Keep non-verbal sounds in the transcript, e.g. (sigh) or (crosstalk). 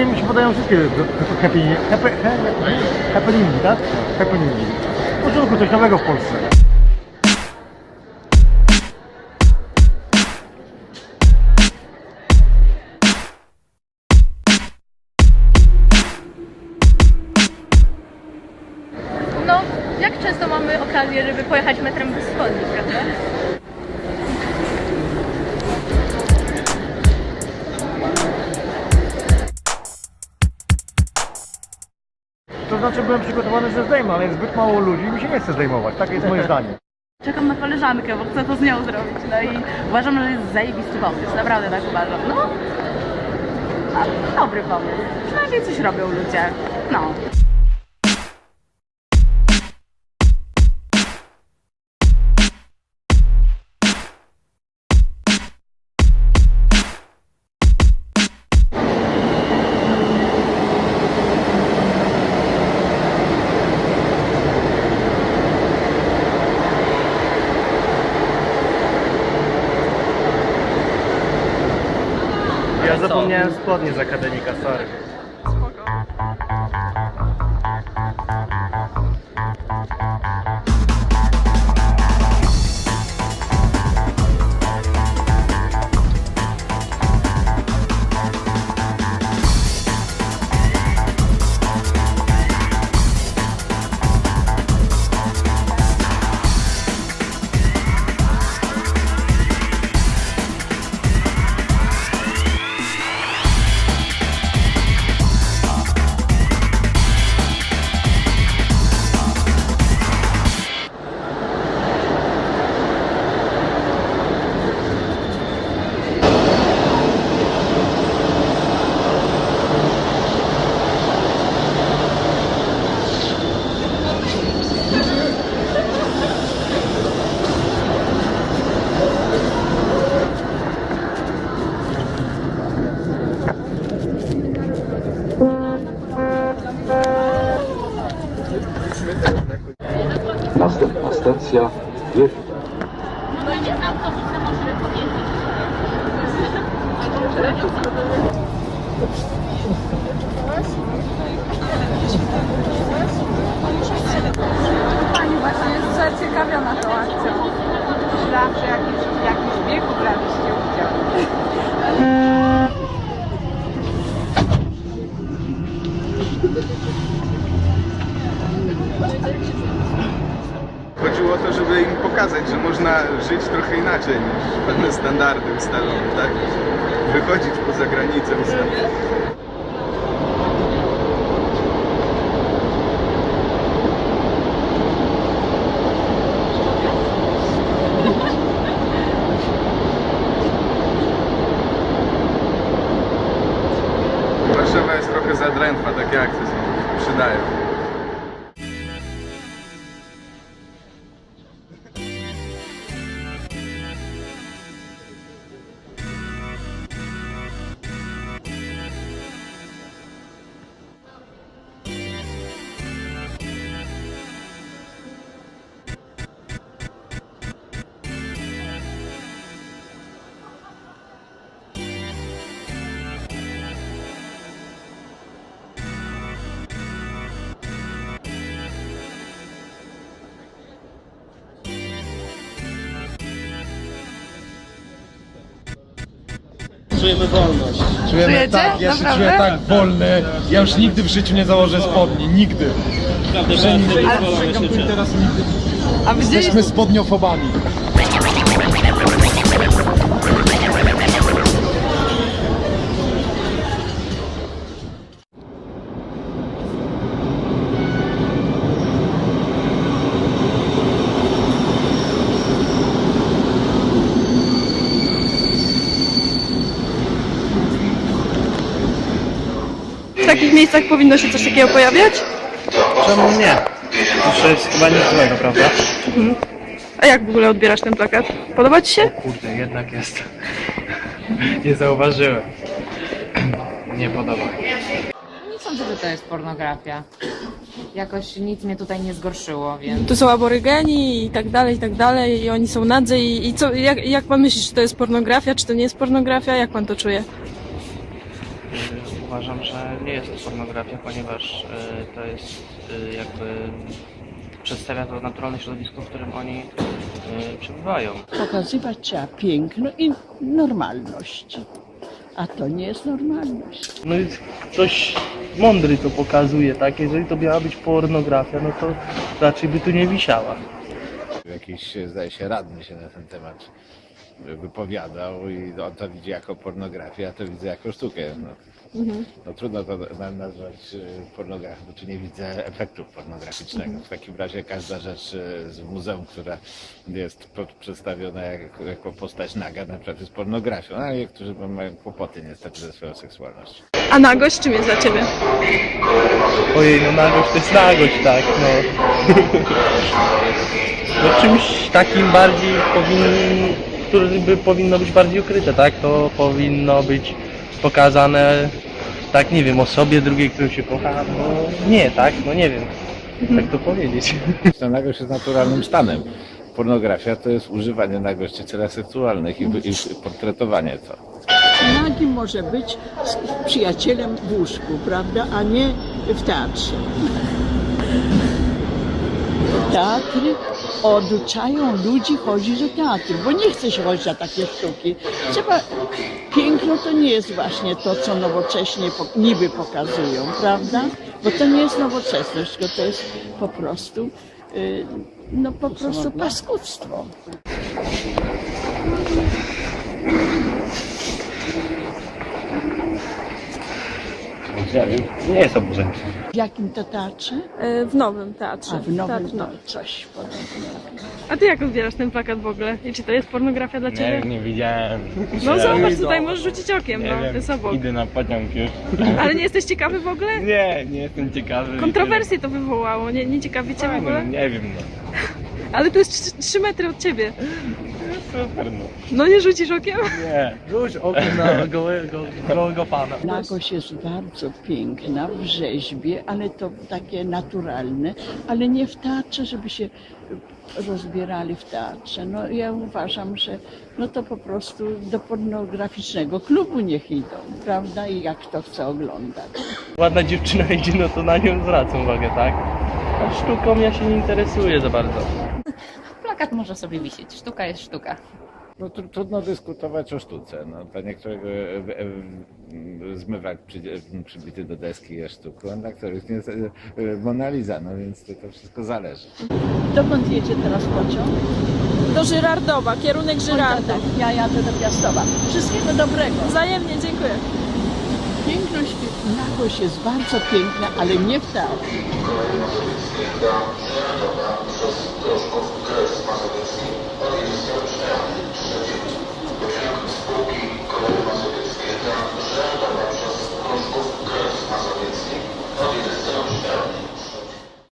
Ogólnie mi się podają wszystkie happeningi, happy, happeningi, tak? Happeningi. Początku coś nowego w Polsce. No, jak często mamy okazję, żeby pojechać metrem wschodnim, prawda? Znaczy byłem przygotowany ze zdejmu, ale jest zbyt mało ludzi i mi się nie chce zdejmować. Takie jest moje zdanie. Czekam na koleżankę, bo chcę to z nią zrobić. No i uważam, że jest zajebisty pomysł. Naprawdę tak uważam. No, dobry pomysł. Przynajmniej coś robią ludzie. No. Zapomniałem spodnie z akademika, sorry. Następna stacja Wieś. Pani żyć trochę inaczej niż pewne standardy ustalone, tak? Wychodzić poza granice ustalone. Warszawa jest trochę zadrętwa, takie akcje się przydają. Czujemy wolność. Czujemy Czujecie? tak, ja się Naprawdę? czuję tak wolny. Ja już nigdy w życiu nie założę spodni, nigdy. Naprawdę, że nie wolno i myśleć. teraz nigdy. A gdzie Jesteśmy spodniofobami. Takich miejscach powinno się coś takiego pojawiać? Czemu nie? to jest chyba nic złego, prawda? A jak w ogóle odbierasz ten plakat? Podoba Ci się? Kurde, jednak jest. Nie zauważyłem. Nie podoba. Nie sądzę, że to jest pornografia. Jakoś nic mnie tutaj nie zgorszyło, więc... Tu są aborygeni i tak dalej, i tak dalej, i oni są nadzy i, i co, jak, jak pan myśli, czy to jest pornografia, czy to nie jest pornografia? Jak pan to czuje? Uważam, że nie jest to pornografia, ponieważ y, to jest y, jakby przedstawia to naturalne środowisko, w którym oni y, przebywają. Pokazywać trzeba piękno i normalność. A to nie jest normalność. No i ktoś mądry to pokazuje, tak? Jeżeli to miała być pornografia, no to raczej by tu nie wisiała. Jakiś, zdaje się, radny się na ten temat wypowiadał i on to widzi jako pornografię, a to widzę jako sztukę. No, no trudno to na- nazwać e, pornografią, czy nie widzę efektu pornograficznego. W takim razie każda rzecz e, z muzeum, która jest po- przedstawiona jak, jako postać naga, na przykład jest pornografią, a niektórzy mają kłopoty niestety ze swoją seksualnością. A nagość czym jest dla Ciebie? Ojej, no nagość to jest nagość, tak, no. (laughs) No czymś takim bardziej powinien, które by powinno być bardziej ukryte, tak? To powinno być pokazane, tak, nie wiem, osobie drugiej, którą się kocha, no nie, tak? No nie wiem, jak to powiedzieć. (laughs) Nagość jest naturalnym stanem. Pornografia to jest używanie nagości celach seksualnych i, i portretowanie to. Nagi może być z przyjacielem w łóżku, prawda, a nie w teatrze. (laughs) Teatry oduczają ludzi chodzić do teatru, bo nie chce się chodzić na takie sztuki. Trzeba, piękno to nie jest właśnie to, co nowocześnie niby pokazują, prawda? Bo to nie jest nowoczesność, tylko to jest po prostu, y, no po prostu paskudztwo. Nie jest oburzenie. W jakim to teatrze? E, W nowym teatrze. A w nowym Teatr to nowy. coś podobnego. A Ty jak odbierasz ten plakat w ogóle? I czy to jest pornografia dla Ciebie? nie widziałem. No zobacz, tutaj możesz rzucić okiem, no, to jest obok. Idę na pociąg już. Ale nie jesteś ciekawy w ogóle? Nie, nie jestem ciekawy. Kontrowersje to wywołało, nie, nie ciekawi Cię w ogóle? Nie wiem, no. Ale tu jest 3 metry od Ciebie. Super, no. No nie rzucisz okiem? Nie. Rzuć okiem na gołego, gołego pana. Nagość jest bardzo piękna w rzeźbie, ale to takie naturalne, ale nie w teatrze, żeby się rozbierali w teatrze. No ja uważam, że no to po prostu do pornograficznego klubu niech idą, prawda? I jak to chce oglądać. Ładna dziewczyna idzie, no to na nią zwracam uwagę, tak? A sztuką ja się nie interesuję za bardzo. Plakat może sobie wisieć. Sztuka jest sztuka. No, tru- trudno dyskutować o sztuce. No, dla niektórych e, e, zmywak przy, przybity do deski jest sztuką, a dla których nie jest e, e, Mona Lisa, no więc to, to wszystko zależy. Dokąd jedzie teraz pociąg? Do Żyrardowa, kierunek Oj, tak, tak, ja jadę do Piastowa. Wszystkiego dobrego. Wzajemnie, dziękuję. Piękność, nagość jest bardzo piękna, ale nie w teatrze.